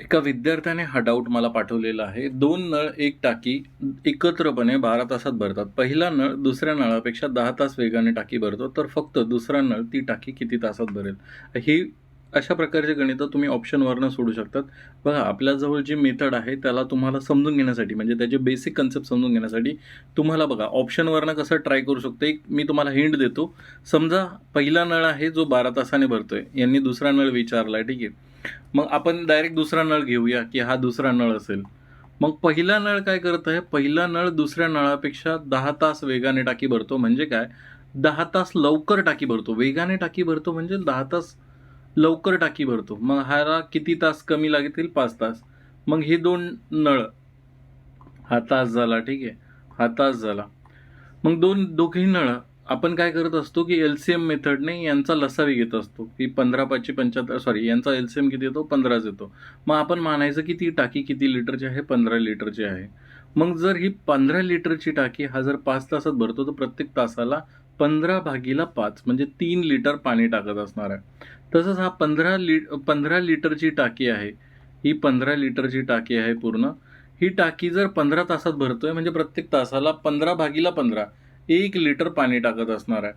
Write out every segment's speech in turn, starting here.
एका विद्यार्थ्याने हा डाऊट मला पाठवलेला आहे. दोन नळ एक टाकी एकत्रपणे बारा तासात भरतात. पहिला नळ दुसऱ्या नळापेक्षा दहा तास वेगाने टाकी भरतो तर फक्त दुसरा नळ ती टाकी किती तासात भरेल? ही अशा प्रकारचे गणितं तुम्ही ऑप्शनवरनं सोडू शकतात. बघा आपल्याजवळ जी मेथड आहे त्याला तुम्हाला समजून घेण्यासाठी म्हणजे त्याचे बेसिक कन्सेप्ट समजून घेण्यासाठी तुम्हाला बघा ऑप्शनवरनं कसं ट्राय करू शकतो एक मी तुम्हाला हिंट देतो. समजा पहिला नळ आहे जो बारा तासाने भरतोय. यांनी दुसरा नळ विचारला ठीक आहे. मग आपण डायरेक्ट दुसरा नळ घेऊया की हा दुसरा नळ असेल. मग पहिला नळ काय करत आहे? पहिला नळ दुसऱ्या नळापेक्षा दहा तास वेगाने टाकी भरतो. म्हणजे काय? दहा तास लवकर टाकी भरतो. वेगाने टाकी भरतो म्हणजे दहा तास लवकर टाकी भरतो. मग ह्याला किती तास कमी लागतील? पाच तास. मग हे दोन नळ. हा तास झाला ठीक आहे. हा तास झाला. मग दोन दोघेही नळ आपण काय करत असतो की एल सी एम मेथडने यांचा लसावी घेत असतो. की पंधरा पाचशे पंच्याहत्तर सॉरी यांचा एल सी एम किती येतो? पंधराच येतो. मग आपण मानायचं की ती टाकी किती लिटरची आहे? पंधरा लिटरची आहे. मग जर ही पंधरा लिटरची टाकी हा जर पाच तासात भरतो तर प्रत्येक तासाला पंधरा भागीला पाच म्हणजे तीन लिटर पाणी टाकत असणार आहे. तसंच हा पंधरा ली पंधरा लिटरची टाकी आहे. ही पंधरा लिटरची टाकी आहे पूर्ण. ही टाकी जर पंधरा तासात भरतोय म्हणजे प्रत्येक तासाला पंधरा भागीला पंधरा एक लिटर पाणी टाकत असणार आहे.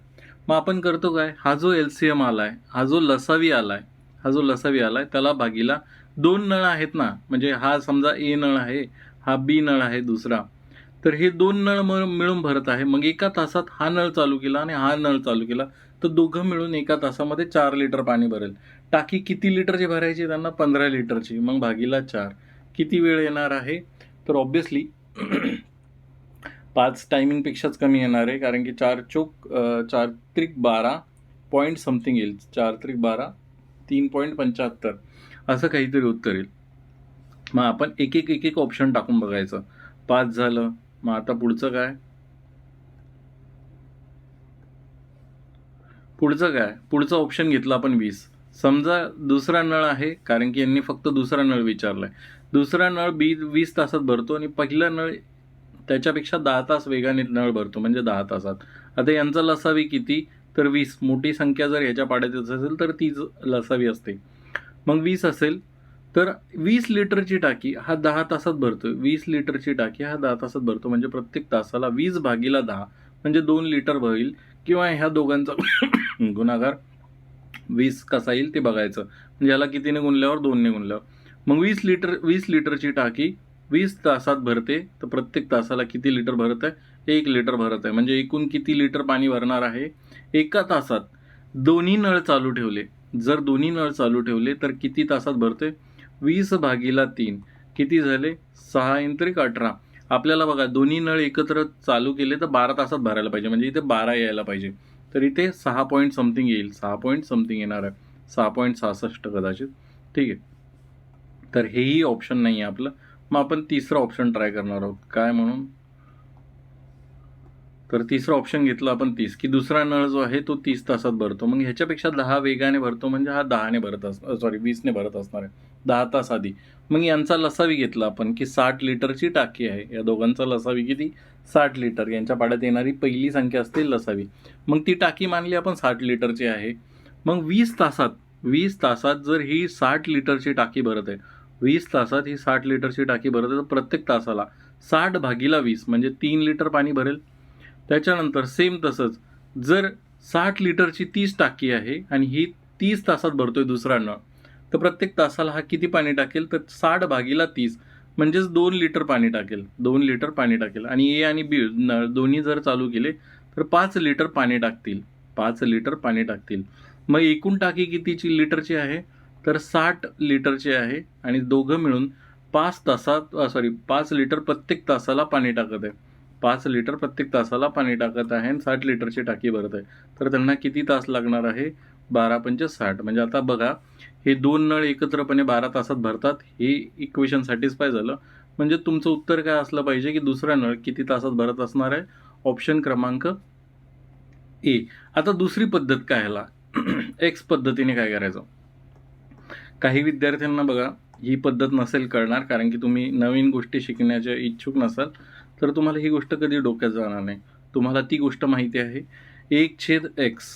मग आपण करतो काय? हा जो एल सी एम आला आहे हा जो लसावी आला आहे हा जो लसावी आला आहे त्याला भागीला दोन नळ आहेत ना? म्हणजे हा समजा ए नळ आहे हा बी नळ आहे दुसरा. तर हे दोन नळ म- मिळून भरत आहे. मग एका तासात हा नळ चालू केला आणि हा नळ चालू केला तर दोघं मिळून एका तासामध्ये चार लिटर पाणी भरेल. टाकी किती लिटरची भरायची? त्यांना पंधरा लिटरची. मग भागीला चार. किती वेळ येणार आहे? तर ऑब्व्हियसली पाच टायमिंगपेक्षाच कमी येणार आहे कारण की चार चोक चार त्रिक बारा पॉईंट समथिंग येईल. चार त्रिक बारा तीन पॉईंट पंच्याहत्तर. असं काहीतरी उत्तर येईल. मग आपण एक एक एक एक ऑप्शन टाकून बघायचं. पाच झालं मग आता पुढचं काय? पुढचं काय? पुढचं ऑप्शन घेतलं आपण वीस. समजा दुसरा नळ आहे कारण की यांनी फक्त दुसरा नळ विचारलाय. दुसरा नळ बी वीस तासात भरतो आणि पहिला नळ त्याच्यापेक्षा दहा तास वेगाने नळ भरतो म्हणजे दहा तासात. आता यांचा लसावी किती? तर वीस. मोठी संख्या जर याच्या पाड्यात असेल तर तीच लसावी असते. मग वीस असेल तर वीस लिटरची टाकी हा दहा तासात भरतो वीस लिटरची टाकी हा दहा तासात भरतो म्हणजे प्रत्येक तासाला वीस भागीला दहा म्हणजे दोन लिटर होईल किंवा ह्या दोघांचा गुणाकार वीस कसा येईल ते बघायचं. म्हणजे याला कितीने गुणल्यावर दोनने गुणल्यावर. मग वीस लिटर वीस लिटरची टाकी वीस तासात भरते तर प्रत्येक तासाला किती लिटर भरत आहे? एक लिटर भरत आहे. म्हणजे एकूण किती लिटर पाणी भरणार आहे? एका तासात दोन्ही नळ चालू ठेवले. जर दोन्ही नळ चालू ठेवले तर किती तासात भरते वीस भागीला तीन. किती झाले? सहा इंत्रिक अठरा. आपल्याला बघा दोन्ही नळ एकत्र चालू केले तर बारा तासात भरायला पाहिजे. म्हणजे इथे बारा यायला पाहिजे. तर इथे सहा पॉईंट समथिंग येईल. सहा पॉईंट समथिंग येणार आहे. सहा पॉईंट सहासष्ट कदाचित. ठीक आहे. तर हेही ऑप्शन नाही आहे आपलं. मग आपण तिसरा ऑप्शन ट्राय करणार आहोत. काय म्हणून? तर तिसरं ऑप्शन घेतलं आपण तीस. की दुसरा नळ जो आहे तो तीस तासात भरतो. मग ह्याच्यापेक्षा दहा वेगाने भरतो म्हणजे हा दहाने भरत अस सॉरी वीसने भरत असणार आहे. दहा तास आधी. मग यांचा लसावी घेतला आपण की साठ लिटरची टाकी आहे. या दोघांचा लसावी किती? साठ लिटर. यांच्या पाड्यात येणारी पहिली संख्या असते लसावी. मग ती टाकी मानली आपण साठ लिटरची आहे. मग वीस तासात वीस तासात जर ही साठ लिटरची टाकी भरत आहे वीस तासात ही साठ लिटरची टाकी भरत आहे. तर प्रत्येक तासाला साठ भागीला वीस म्हणजे तीन लिटर पाणी भरेल. त्याच्यानंतर सेम तसंच जर साठ लिटरची तीस टाकी आहे आणि ही तीस तासात भरतोय दुसरा नळ तर प्रत्येक तासाला हा किती पाणी टाकेल? तर साठ भागीला तीस म्हणजेच दोन लिटर पाणी टाकेल. दोन लिटर पाणी टाकेल. आणि ए आणि बी नळ दोन्ही जर चालू केले तर पाच लिटर पाणी टाकतील. पाच लिटर पाणी टाकतील. मग एकूण टाकी कितीची लिटरची आहे? तर साठ लिटरची आहे आणि दोघं मिळून पाच तासात सॉरी पाच लिटर प्रत्येक तासाला पाणी टाकत आहे. पाच लिटर प्रत्येक तासाला पाणी टाकत आहे आणि साठ लिटरची टाकी भरत आहे. तर त्यांना किती तास लागणार आहे? बारा पंच साठ. म्हणजे आता बघा हे दोन नळ एकत्रपणे बारा तासात भरतात हे इक्वेशन सॅटिस्फाय झालं. म्हणजे तुमचं उत्तर काय असलं पाहिजे की दुसरा नळ किती तासात भरत असणार आहे? ऑप्शन क्रमांक ए. आता दुसरी पद्धत काय ह्याला? एक्स पद्धतीने काय करायचं? काही विद्यार्थ्यांना बघा ही पद्धत नसेल कळणार कारण की तुम्ही नवीन गोष्टी शिकण्याचे इच्छुक नसाल तर तुम्हाला ही गोष्ट कधी डोक्यात जाणार नाही. तुम्हाला ती गोष्ट माहिती आहे. एक छेद एक्स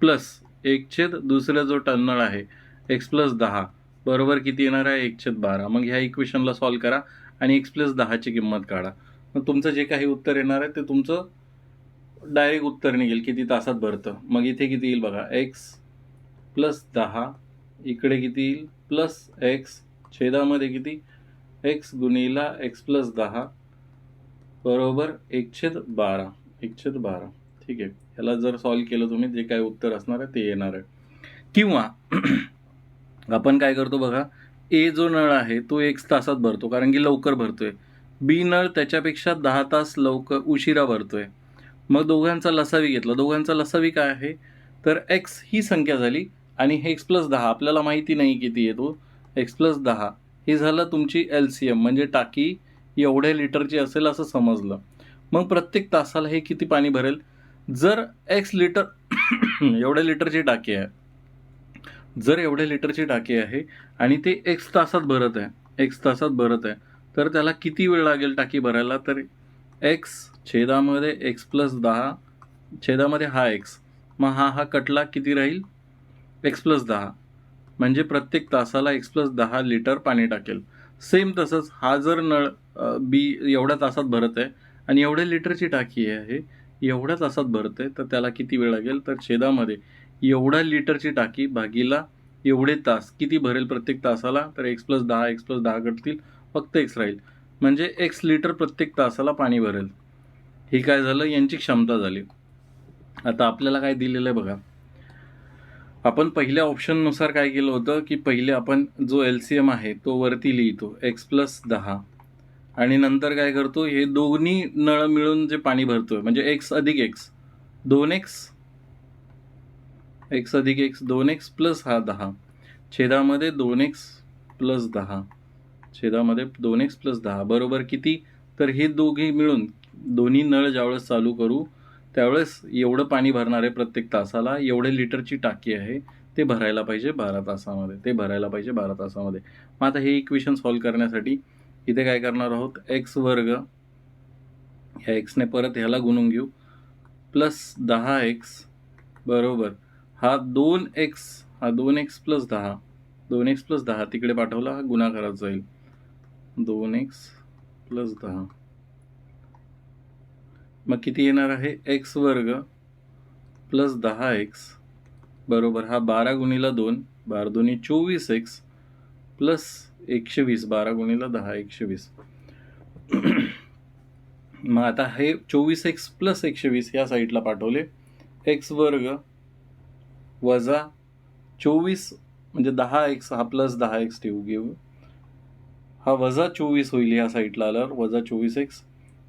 प्लस एक छेद दुसरा जो टर्नल आहे एक्स प्लस दहा बरोबर किती येणार आहे? एक छेद बारा. मग ह्या इक्वेशनला सॉल्व करा आणि एक्स प्लस दहाची किंमत काढा. मग तुमचं जे काही उत्तर येणार आहे ते तुमचं डायरेक्ट उत्तर निघेल किती तासात भरतं. मग इथे किती येईल बघा? एक्स प्लस दहा इकडे किती येईल? प्लस एक्स छेदामध्ये किती? एक्स गुणिला एक्स प्लस दहा बरोबर एकशेद बारा. एकशेद बारा. ठीक आहे. ह्याला जर सॉल्व केलं तुम्ही जे काय उत्तर असणार आहे ते येणार आहे. किंवा आपण काय करतो बघा ए जो नळ आहे तो एक तासात भरतो कारण की लवकर भरतोय. बी नळ त्याच्यापेक्षा दहा तास लवकर उशिरा भरतोय. मग दोघांचा लसावी घेतला. दोघांचा लसावी काय आहे? तर एक्स ही संख्या झाली आणि हे एक्स प्लस दहा आपल्याला माहिती नाही किती येतो एक्स प्लस दहा. हे झालं तुमची एल सी एम म्हणजे टाकी एवढ्या लिटरची असेल असं समजलं. मग प्रत्येक तासाला हे किती पाणी भरेल? जर एक्स लिटर एवढ्या लिटरची टाकी आहे. जर एवढ्या लिटरची टाकी आहे आणि ते एक्स तासात भरत आहे एक्स तासात भरत आहे तर त्याला किती वेळ लागेल टाकी भरायला? तर एक्स छेदामध्ये एक्स प्लस दहा छेदामध्ये हा एक्स मग हा हा कटला किती राहील? एक्स प्लस दहा. म्हणजे प्रत्येक तासाला एक्स प्लस दहा लिटर पाणी टाकेल. सेम तसंच हा जर नळ बी एवढ्या तासात भरत आहे आणि एवढ्या लिटरची टाकी आहे एवढ्या तासात भरत आहे तर त्याला किती वेळ लागेल? तर छेदामध्ये एवढ्या लिटरची टाकी भागीला एवढे तास किती भरेल प्रत्येक तासाला? तर एक्स प्लस दहा एक्स प्लस दहा कटतील फक्त एक्स राहील. म्हणजे एक्स लिटर प्रत्येक तासाला पाणी भरेल. ही काय झालं? यांची क्षमता झाली. आता आपल्याला काय दिलेलं आहे बघा. आपण पहिल्या ऑप्शननुसार काय केलं होतं की पहिले आपण जो एल सी एम आहे तो वरती लिहितो एक्स प्लस दहा. आणि नंतर काय करतो हे दोन्ही नळ मिळून जे पाणी भरतोय म्हणजे एक्स अधिक एक्स दोन एक्स एक्स अधिक एक्स दोन एक्स प्लस हा दहा. छेदामध्ये दोन एक्स प्लस दहा. छेदामध्ये दोन एक्स प्लस दहा. बरोबर किती? तर हे दोघे मिळून दोन्ही नळ ज्यावेळेस चालू करू त्यावेळेस एवढं पाणी भरणार आहे प्रत्येक तासाला एवढे लिटरची टाकी आहे ते भरायला पाहिजे बारा तासामध्ये ते भरायला पाहिजे बारा तासामध्ये. मग आता हे इक्वेशन सॉल्व करण्यासाठी इथे काय करणार आहोत? एक्स वर्ग ह्या एक्सने परत ह्याला गुणून घेऊ. प्लस दहा एक्स बरोबर. हा दोन एक्स हा दोन एक्स प्लस दहा. दोन एक्स प्लस दहा तिकडे पाठवला हा गुणाकारात जाईल. दोन एक्स प्लस दहा. मग किती येणार आहे? एक्स वर्ग प्लस दहा एक्स बरोबर हा बारा गुणीला दोन बारा दोन्ही चोवीस एक्स प्लस एकशे वीस बारा गुणीला दहा एकशे वीस मग आता हे चोवीस एक्स प्लस एकशे वीस या साईडला पाठवले. एक्स वर्ग वजा चोवीस म्हणजे दहा एक्स हा प्लस दहा एक्स ठेवू घेऊ. हा वजा चोवीस होईल या साईडला आल्यावर वजा चोवीस एक्स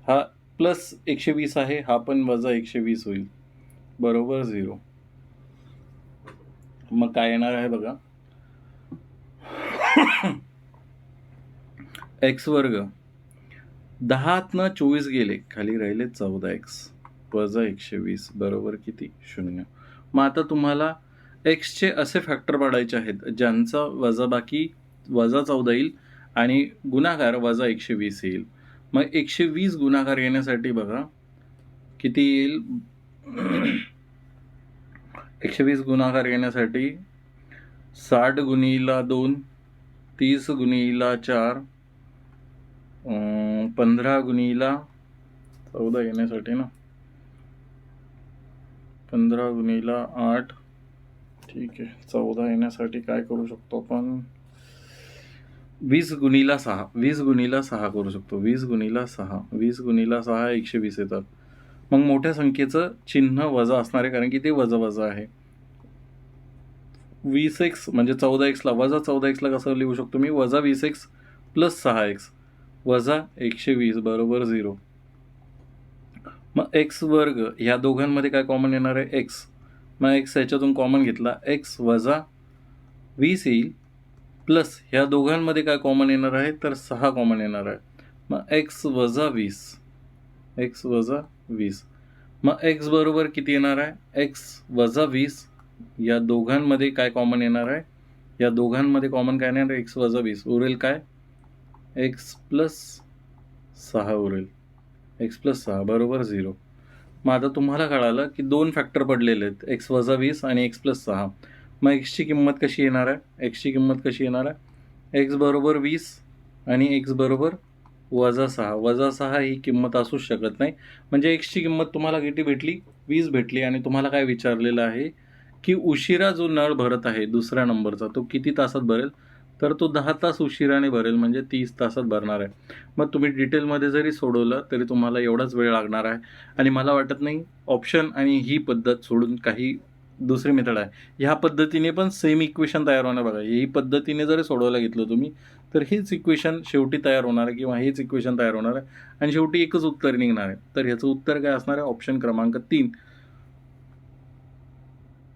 हा प्लस एकशे वीस आहे हा पण वजा एकशे वीस होईल. बरोबर झिरो. मग काय येणार आहे बघा. एक्स वर्ग. दहातनं चोवीस गेले खाली राहिले चौदा एक्स वजा एकशे वीस बरोबर किती? शून्य. मग आता तुम्हाला एक्सचे असे फॅक्टर पाडायचे आहेत ज्यांचा वजाबाकी वजा चौदा येईल आणि गुणाकार वजा एकशे वीस येईल. मग एकशे वीस गुणाकार येण्यासाठी बघा किती येईल? एकशे वीस गुणाकार येण्यासाठी साठ गुणीला दोन तीस गुणीला चार पंधरा गुणीला चौदा येण्यासाठी ना? पंधरा गुणीला आठ ठीक आहे चौदा येण्यासाठी काय करू शकतो आपण? वीस गुणीला सहा. वीस गुणीला सहा करू शकतो. वीस गुणीला सहा. वीस गुणीला सहा एकशे वीस येतात. मग मोठ्या संख्येचं चिन्ह वजा असणार आहे कारण की ते वजा वजा आहे. वीस एक्स म्हणजे चौदा एक्सला वजा चौदा एक्सला कसं लिहू शकतो मी? वजा वीस एक्स प्लस सहा एक्स. वजा एकशे वीस बरोबर झिरो. मग एक्स वर्ग ह्या दोघांमध्ये काय कॉमन येणार आहे? एक्स. मग एक्स याच्यातून कॉमन घेतला. एक्स वजा वीस येईल. प्लस ह्या दोघांमध्ये काय कॉमन येणार आहे? तर सहा कॉमन येणार आहे. मग एक्स वजा वीस. एक्स वजा वीस. मग एक्स बरोबर किती येणार आहे? एक्स वजा वीस. या दोघांमध्ये काय कॉमन येणार आहे? या दोघांमध्ये कॉमन काय येणार आहे? एक्स वजा वीस. उरेल काय? एक्स प्लस सहा उरेल. एक्स प्लस सहा बरोबर झिरो. मग आता तुम्हाला कळालं की दोन फॅक्टर पडलेले आहेत. एक्स वजा वीस आणि एक्स प्लस सहा. मग एक्सची किंमत कशी येणार आहे? एक्सची किंमत कशी येणार आहे? एक्स बरोबर वीस आणि एक्स बरोबर वजा सहा. वजा सहा ही किंमत असूच शकत नाही. म्हणजे एक्सची किंमत तुम्हाला किती भेटली? वीस भेटली आणि तुम्हाला काय विचारलेलं आहे? की उशिरा जो नळ भरत आहे दुसऱ्या नंबरचा तो किती तासात भरेल? तर तो दहा तास उशिराने भरेल म्हणजे तीस तासात भरणार आहे. मग तुम्ही डिटेलमध्ये जरी सोडवलं तरी तुम्हाला एवढाच वेळ लागणार आहे. आणि मला वाटत नाही ऑप्शन आणि ही पद्धत सोडून काही दुसरी मेथड आहे. ह्या पद्धतीने पण सेम इक्वेशन तयार होणार बघा. ही पद्धतीने जरी सोडवायला घेतलं तुम्ही तर हेच इक्वेशन शेवटी तयार होणार आहे किंवा हेच इक्वेशन तयार होणार आहे. आणि शेवटी एकच उत्तर निघणार आहे. तर ह्याचं उत्तर काय असणार आहे? ऑप्शन क्रमांक तीन.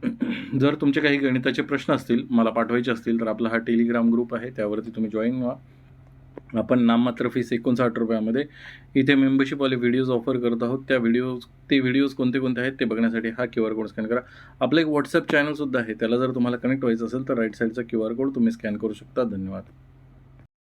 जर तुमचे काही गणिताचे प्रश्न असतील मला पाठवायचे असतील तर आपला हा टेलिग्राम ग्रुप आहे. त्यावरती तुम्ही जॉईन व्हा. आपण नाममात्र फीस एकोणसाठ रुपयामध्ये. इथे मेंबरशिपवाले व्हिडिओज ऑफर करत आहोत. त्या व्हिडिओज ते व्हिडिओज कोणते कोणते आहेत ते बघण्यासाठी हा क्यू आर कोड स्कॅन करा. आपलं एक व्हॉट्सअप चॅनलसुद्धा आहे. त्याला जर तुम्हाला कनेक्ट व्हायचं असेल तर राईट साईडचा क्यू आर कोड तुम्ही स्कॅन करू शकता. धन्यवाद.